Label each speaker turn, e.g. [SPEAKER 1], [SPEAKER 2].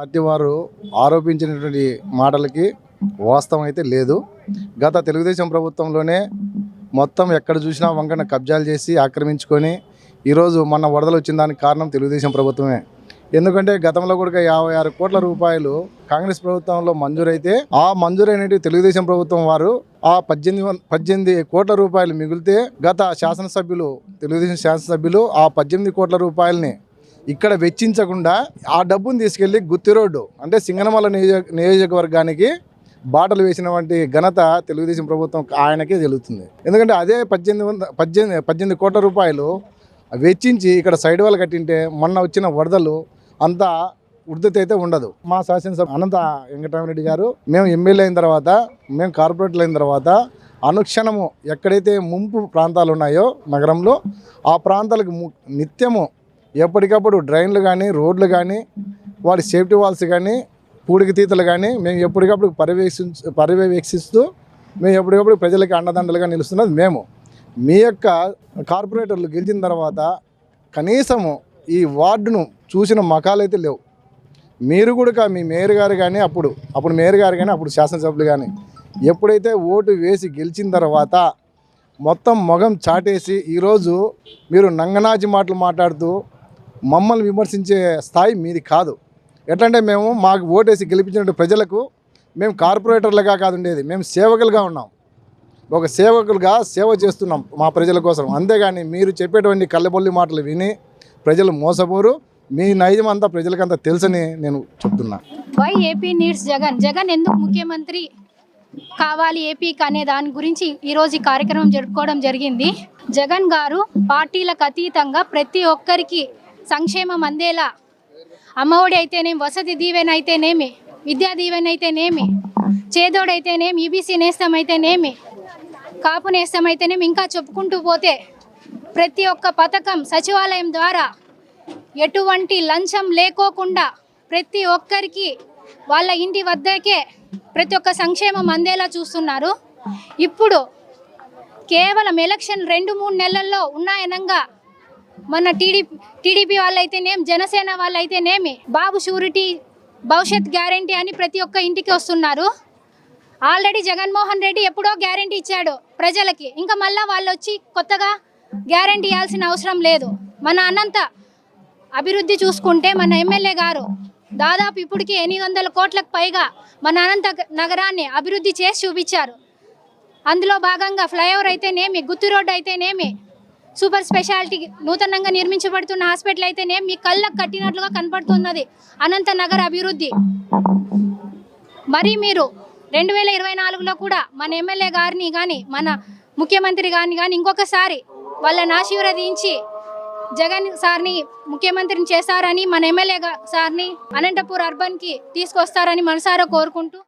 [SPEAKER 1] Party వారు ఆరోపించినటువంటి మాటలకి వాస్తవం అయితే లేదు. గత తెలుగుదేశం ప్రభుత్వంలోనే మొత్తం ఎక్కడ చూసినా వంకన కబ్జాలు చేసి ఆక్రమించుకొని ఈరోజు మొన్న వరదలు వచ్చిన దానికి కారణం తెలుగుదేశం ప్రభుత్వమే. ఎందుకంటే గతంలో కూడా యాభై ఆరు కోట్ల రూపాయలు కాంగ్రెస్ ప్రభుత్వంలో మంజూరైతే ఆ మంజూరైనటువంటి తెలుగుదేశం ప్రభుత్వం వారు ఆ పద్దెనిమిది పద్దెనిమిది కోట్ల రూపాయలు మిగిలితే గత శాసనసభ్యులు తెలుగుదేశం శాసనసభ్యులు ఆ పద్దెనిమిది కోట్ల రూపాయలని ఇక్కడ వెచ్చించకుండా ఆ డబ్బును తీసుకెళ్ళి గుత్తి రోడ్డు అంటే సింగనమల నియోజక నియోజకవర్గానికి బాటలు వేసినటువంటి ఘనత తెలుగుదేశం ప్రభుత్వం ఆయనకే తెలుగుతుంది ఎందుకంటే అదే పద్దెనిమిది వంద పద్దెనిమిది పద్దెనిమిది కోట్ల రూపాయలు వెచ్చించి ఇక్కడ సైడ్ వాల్ కట్టింటే మొన్న వచ్చిన వరదలు అంతా ఉద్ధతి అయితే ఉండదు. మా శాసనసభ అనంత వెంకటరామరెడ్డి గారు మేము ఎమ్మెల్యే అయిన తర్వాత మేము కార్పొరేటర్లు అయిన తర్వాత అనుక్షణము ఎక్కడైతే ముంపు ప్రాంతాలు ఉన్నాయో నగరంలో ఆ ప్రాంతాలకు ము- నిత్యము ఎప్పటికప్పుడు డ్రైన్లు కానీ రోడ్లు కానీ వాటి సేఫ్టీ వాల్స్ కానీ పూడికి తీతలు కానీ మేము ఎప్పటికప్పుడు పర్యవేక్షి పర్యవేక్షిస్తూ మేము ఎప్పటికప్పుడు ప్రజలకి అండదండలుగా నిలుస్తున్నది మేము. మీ యొక్క కార్పొరేటర్లు గెలిచిన తర్వాత కనీసము ఈ వార్డును చూసిన మకాలైతే లేవు. మీరు కూడా మీ మేయర్ గారు కానీ అప్పుడు అప్పుడు మేయర్ గారు కానీ అప్పుడు శాసనసభ్యులు కానీ ఎప్పుడైతే ఓటు వేసి గెలిచిన తర్వాత మొత్తం మొగం చాటేసి ఈరోజు మీరు నంగనాచి మాటలు మాట్లాడుతూ మమ్మల్ని విమర్శించే స్థాయి మీది కాదు. ఎట్లంటే మేము మాకు ఓటేసి గెలిపించిన ప్రజలకు మేము కార్పొరేటర్లుగా కాదు ఉండేది మేము సేవకులుగా ఉన్నాం. ఒక సేవకులుగా సేవ చేస్తున్నాం మా ప్రజల కోసం. అంతేగాని మీరు చెప్పేటువంటి కళ్ళబొల్లి మాటలు విని ప్రజలు మోసపోరు. మీ నైజం అంతా ప్రజలకంతా తెలుసని నేను చెప్తున్నా.
[SPEAKER 2] Why AP needs Jagan? Jagan ఎందుకు ముఖ్యమంత్రి కావాలి ఏపీకి అనే దాని గురించి ఈరోజు ఈ కార్యక్రమం జరుపుకోవడం జరిగింది. జగన్ గారు పార్టీలకు అతీతంగా ప్రతి ఒక్కరికి సంక్షేమం అందేలా. అమ్మఒడి అయితేనేమి వసతి దీవెన అయితేనేమి విద్యా దీవెన అయితేనేమి చేదోడైతేనేమి ఈబీసీ నేస్తం అయితేనేమి కాపు నేస్తం అయితేనేమి ఇంకా చెప్పుకుంటూ పోతే ప్రతి ఒక్క పథకం సచివాలయం ద్వారా ఎటువంటి లంచం లేకోకుండా ప్రతి ఒక్కరికి వాళ్ళ ఇంటి వద్దకే ప్రతి ఒక్క సంక్షేమం అందేలా చూస్తున్నారు. ఇప్పుడు కేవలం ఎలక్షన్ రెండు మూడు నెలల్లో ఉన్నాయనంగా మన టీడీపీ టీడీపీ వాళ్ళైతేనేం జనసేన వాళ్ళైతేనేమి బాబు షూరిటీ భవిష్యత్ గ్యారంటీ అని ప్రతి ఒక్క ఇంటికి వస్తున్నారు. ఆల్రెడీ జగన్మోహన్ రెడ్డి ఎప్పుడో గ్యారంటీ ఇచ్చాడు ప్రజలకి. ఇంకా మళ్ళీ వాళ్ళు వచ్చి కొత్తగా గ్యారంటీ ఇవ్వాల్సిన అవసరం లేదు. మన అనంత అభివృద్ధి చూసుకుంటే మన ఎమ్మెల్యే గారు దాదాపు ఇప్పటికి ఎనిమిది వందల కోట్లకు పైగా మన అనంత నగరాన్ని అభివృద్ధి చేసి చూపించారు. అందులో భాగంగా ఫ్లైఓవర్ అయితేనేమి గుత్తి రోడ్డు అయితేనేమి సూపర్ స్పెషాలిటీ నూతనంగా నిర్మించబడుతున్న హాస్పిటల్ అయితేనే మీ కళ్ళకు కట్టినట్లుగా కనపడుతున్నది. అనంత నగర్ అభివృద్ధి. మరి మీరు రెండు వేల ఇరవై నాలుగులో కూడా మన ఎమ్మెల్యే గారిని కానీ మన ముఖ్యమంత్రి గారిని కానీ ఇంకొకసారి వాళ్ళని ఆశీర్వదించి జగన్ సార్ని ముఖ్యమంత్రిని చేశారని మన ఎమ్మెల్యే సార్ని అనంతపూర్ అర్బన్కి తీసుకొస్తారని మనసారా కోరుకుంటూ